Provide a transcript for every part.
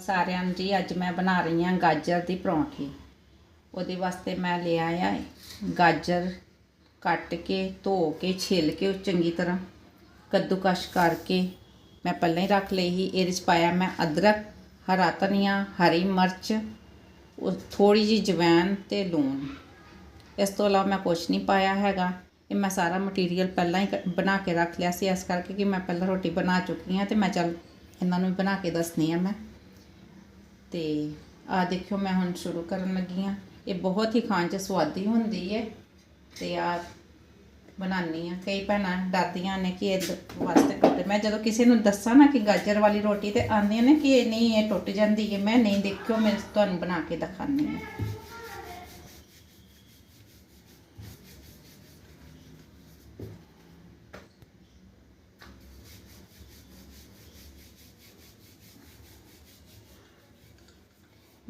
ਸਾਰਿਆਂ ਨੂੰ ਜੀ, ਅੱਜ ਮੈਂ ਬਣਾ ਰਹੀ ਹਾਂ ਗਾਜਰ ਦੀ ਪਰੌਂਠੀ। ਉਹਦੇ ਵਾਸਤੇ ਮੈਂ ਲਿਆ ਆ ਗਾਜਰ ਕੱਟ ਕੇ, ਧੋ ਕੇ, ਛਿੱਲ ਕੇ ਉਹ ਚੰਗੀ ਤਰ੍ਹਾਂ ਕੱਦੂਕਸ਼ ਕਰਕੇ ਮੈਂ ਪਹਿਲਾਂ ਹੀ ਰੱਖ ਲਈ ਸੀ। ਇਹਦੇ 'ਚ ਪਾਇਆ ਮੈਂ ਅਦਰਕ, ਹਰਾ ਧਨੀਆ, ਹਰੀ ਮਿਰਚ, ਉਹ ਥੋੜੀ ਜਿਹੀ ਜਵੈਨ ਤੇ ਲੂਣ। ਇਸ ਤੋਂ ਇਲਾਵਾ ਮੈਂ ਕੁਝ ਨਹੀਂ ਪਾਇਆ ਹੈਗਾ। ਇਹ ਮੈਂ ਸਾਰਾ ਮਟੀਰੀਅਲ ਪਹਿਲਾਂ ਹੀ ਕ- ਬਣਾ ਕੇ ਰੱਖ ਲਿਆ ਸੀ। ਇਸ ਕਰਕੇ ਕਿ ਮੈਂ ਪਹਿਲਾਂ ਰੋਟੀ ਬਣਾ ਚੁੱਕੀ ਹਾਂ ਤੇ ਮੈਂ ਚੱਲ ਇਹਨਾਂ ਨੂੰ ਵੀ ਬਣਾ ਕੇ ਦੱਸਣੀ ਆ ਮੈਂ। ਤੇ ਆ ਦੇਖਿਓ ਮੈਂ ਹੁਣ ਸ਼ੁਰੂ ਕਰਨ ਲੱਗੀ ਆ। ਇਹ ਬਹੁਤ ਹੀ ਖਾਣ 'ਚ ਸਵਾਦੀ ਹੁੰਦੀ ਹੈ ਤੇ ਆ ਬਣਾਉਣੀ ਆ। ਕਈ ਭੈਣਾਂ ਡਰਦੀਆਂ ਨੇ ਕਿ ਇਹ ਵਾਸਤੇ ਟੁੱਟ ਮੈਂ ਜਦੋਂ ਕਿਸੇ ਨੂੰ ਦੱਸਾਂ ਨਾ ਕਿ ਗਾਜਰ ਵਾਲੀ ਰੋਟੀ ਤੇ ਆਂਦੀਆਂ ਨੇ ਕਿ ਇਹ ਨਹੀਂ, ਇਹ ਟੁੱਟ ਜਾਂਦੀ ਹੈ ਮੈਂ ਨਹੀਂ ਦੇਖਿਓ, ਮੈਂ ਤੁਹਾਨੂੰ ਬਣਾ ਕੇ ਦਿਖਾਉਂਦੀ ਆ।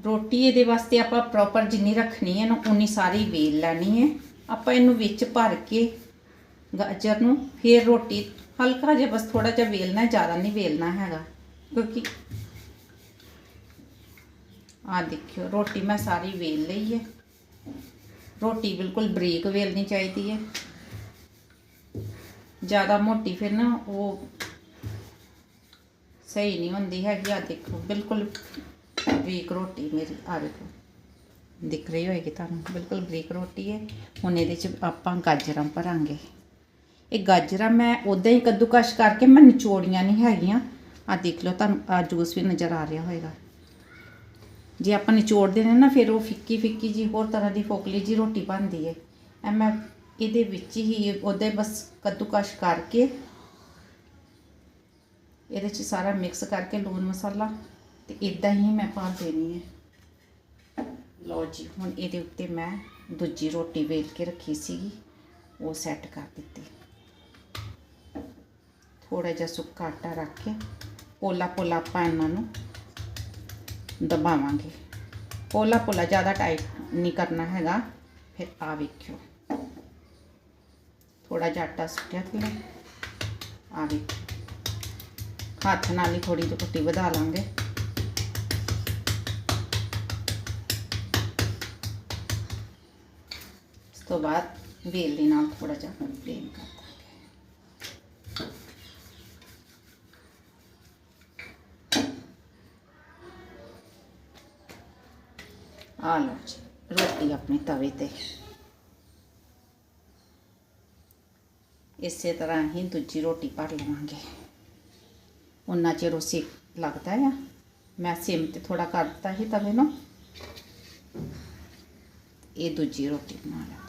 ਰੋਟੀ ਇਹਦੇ ਵਾਸਤੇ ਆਪਾਂ ਪ੍ਰੋਪਰ ਜਿੰਨੀ ਰੱਖਣੀ ਹੈ ਨਾ, ਉਨੀ ਸਾਰੀ ਵੇਲ ਲੈਣੀ ਹੈ। ਆਪਾਂ ਇਹਨੂੰ ਵਿੱਚ ਭਰ ਕੇ ਗਾਜਰ ਨੂੰ ਫਿਰ ਰੋਟੀ, ਹਲਕਾ ਜਿਹਾ ਬਸ ਥੋੜਾ ਜਿਹਾ ਵੇਲਣਾ ਜ਼ਿਆਦਾ ਨਹੀਂ ਵੇਲਣਾ ਹੈਗਾ। ਕਿਉਂਕਿ ਆ ਦੇਖਿਓ, ਰੋਟੀ ਮੈਂ ਸਾਰੀ ਵੇਲ ਲਈ ਹੈ। ਰੋਟੀ ਬਿਲਕੁਲ ਬਰੀਕ ਵੇਲਣੀ ਚਾਹੀਦੀ ਹੈ। ਜ਼ਿਆਦਾ ਮੋਟੀ ਫਿਰ ਨਾ ਉਹ ਸਹੀ ਨਹੀਂ ਹੁੰਦੀ ਹੈਗੀ ਆ ਦੇਖੋ, ਬਿਲਕੁਲ ਬਰੀਕ ਰੋਟੀ ਮੇਰੀ ਆ ਦੇਖੋ ਦਿਖ ਰਹੀ ਹੋਏਗੀ ਤੁਹਾਨੂੰ? ਬਿਲਕੁਲ ਬਰੀਕ ਰੋਟੀ ਹੈ। ਹੁਣ ਇਹਦੇ ਚ ਆਪਾਂ ਗਾਜਰਾਂ ਭਰਾਂਗੇ। ਇਹ ਗਾਜਰਾਂ ਮੈਂ ਉਦਾਂ ਹੀ ਕੱਦੂਕਸ਼ ਕਰਕੇ ਮੈਂ ਨਿਚੋੜੀਆਂ ਨਹੀਂ ਹੈਗੀਆਂ। ਆ ਦੇਖ ਲਓ ਤੁਹਾਨੂੰ ਆ ਜੂਸ ਵੀ ਨਜ਼ਰ ਆ ਰਿਹਾ ਹੋਏਗਾ। ਜੇ ਆਪਾਂ ਨਿਚੋੜਦੇ ਨੇ ਨਾ, ਫਿਰ ਉਹ ਫਿੱਕੀ ਫਿੱਕੀ ਜੀ ਹੋਰ ਤਰ੍ਹਾਂ ਦੀ ਫੋਕਲੀ ਜੀ ਰੋਟੀ ਬਣਦੀ ਹੈ। ਐ ਮੈਂ ਇਹਦੇ ਵਿੱਚ ਹੀ ਉਹਦੇ ਬਸ ਕੱਦੂਕਸ਼ ਕਰਕੇ ਇਹਦੇ ਚ ਸਾਰਾ ਮਿਕਸ ਕਰਕੇ ਲੂਣ ਮਸਾਲਾ ਤੇ ਇਦਾਂ ਹੀ ਮੈਂ ਪਾ ਦੇਣੀ ਹੈ। ਲਓ ਜੀ, ਹੁਣ ਇਹਦੇ ਉੱਤੇ ਮੈਂ ਦੂਜੀ ਰੋਟੀ ਵੇਲ ਕੇ ਰੱਖੀ ਸੀਗੀ, ਉਹ ਸੈੱਟ ਕਰ ਦਿੱਤੀ। ਥੋੜਾ ਜਿਹਾ ਸੁੱਕਾ ਆਟਾ ਰੱਖ ਕੇ ਪੋਲਾ ਪੋਲਾ ਆਪਾਂ ਇਹਨਾਂ ਨੂੰ ਦਬਾਵਾਂਗੇ। ਪੋਲਾ ਪੋਲਾ ਜ਼ਿਆਦਾ ਟਾਈਟ ਨਹੀਂ ਕਰਨਾ ਹੈਗਾ, ਫਿਰ ਆ ਵੇਖਿਓ। ਥੋੜਾ ਜਿਹਾ ਆਟਾ ਸੁੱਟਿਆ ਤੇ ਆ ਵੇਖਿਓ। ਹੱਥ ਨਾਲ ਹੀ ਥੋੜੀ ਜਿਹੀ ਕੁੱਟੀ ਵਧਾ ਲਾਂਗੇ। ਇਸ ਤੋਂ ਬਾਅਦ ਵੇਲ ਦੇ ਨਾਲ ਥੋੜਾ ਜਿਹਾ ਪਲੇਨ ਕਰ ਦਾਂਗੇ ਆ ਲਓ ਜੀ ਰੋਟੀ ਆਪਣੇ ਤਵੇ ਤੇ ਇਸੇ ਤਰ੍ਹਾਂ ਹੀ ਦੂਜੀ ਰੋਟੀ ਭਰ ਲਵਾਂਗੇ ਉਨਾ ਚਿਰ ਉਹ ਸੇਕ ਲੱਗਦਾ ਆ ਮੈਂ ਸਿਮ ਤੇ ਥੋੜਾ ਕਰ ਦਿੱਤਾ ਸੀ ਤਵੇ ਨੂੰ ਇਹ ਦੂਜੀ ਰੋਟੀ ਬਣਾ ਲੈਂਦੇ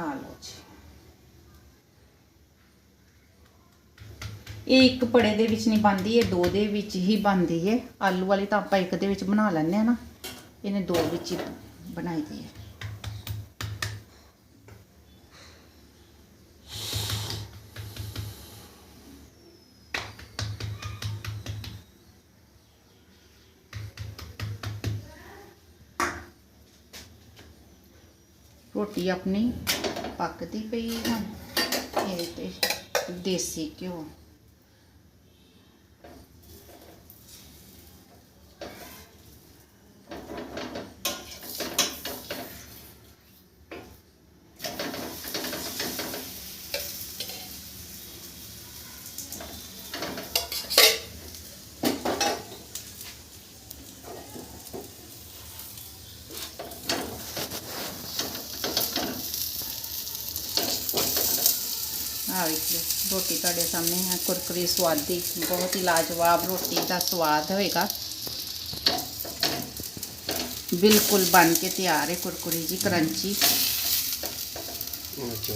ਆ ਲਓ ਜੀ। ਇਹ ਇੱਕ ਪੜੇ ਦੇ ਵਿੱਚ ਨਹੀਂ ਬਣਦੀ, ਇਹ ਦੋ ਦੇ ਵਿੱਚ ਹੀ ਬਣਦੀ ਹੈ। ਆਲੂ ਵਾਲੀ ਤਾਂ ਆਪਾਂ ਇੱਕ ਦੇ ਵਿੱਚ ਬਣਾ ਲੈਂਦੇ ਆ ਨਾ। ਇਹਨੇ ਦੋ ਵਿੱਚ ਹੀ ਬਣਾਈ ਦੀ ਹੈ। ਰੋਟੀ ਆਪਣੀ ਪੱਕਦੀ ਪਈ ਹੁਣ ਇਹ ਤੇ ਦੇਸੀ ਘਿਓ। ਆ ਵੇਖ ਲਓ ਰੋਟੀ ਤੁਹਾਡੇ ਸਾਹਮਣੇ ਹੈ ਕੁਰਕਰੀ ਸਵਾਦੀ ਬਹੁਤ ਹੀ ਲਾਜਵਾਬ ਰੋਟੀ ਦਾ ਸਵਾਦ ਹੋਏਗਾ। ਬਿਲਕੁਲ ਬਣ ਕੇ ਤਿਆਰ ਹੈ ਕੁਰਕਰੀ ਜੀ ਕਰੰਚੀ। ਅੱਛਾ।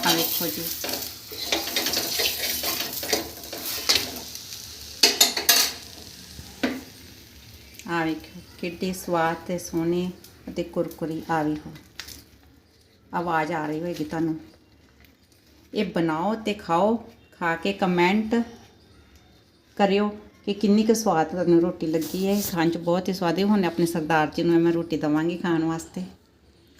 ਆ ਵੇਖੋ ਜੀ। ਆ ਵੇਖੋ ਕਿੱਡੇ ਸਵਾਦ ਤੇ ਸੋਹਣੇ ਅਤੇ ਕੁਰਕਰੀ ਆ ਵੀ ਹੋ ਆਵਾਜ਼ ਆ ਰਹੀ ਹੋਏਗੀ ਤੁਹਾਨੂੰ। ਇਹ ਬਣਾਓ ਤੇ ਖਾਓ, ਖਾ ਕੇ ਕਮੈਂਟ ਕਰਿਓ ਕਿ ਕਿੰਨੀ ਕੁ ਸਵਾਦ ਤੁਹਾਨੂੰ ਰੋਟੀ ਲੱਗੀ ਹੈ। ਖਾਣ 'ਚ ਬਹੁਤ ਹੀ ਸਵਾਦੀ ਹੁਣ ਆਪਣੇ ਸਰਦਾਰ ਜੀ ਨੂੰ ਮੈਂ ਰੋਟੀ ਦਵਾਂਗੀ ਖਾਣ ਵਾਸਤੇ।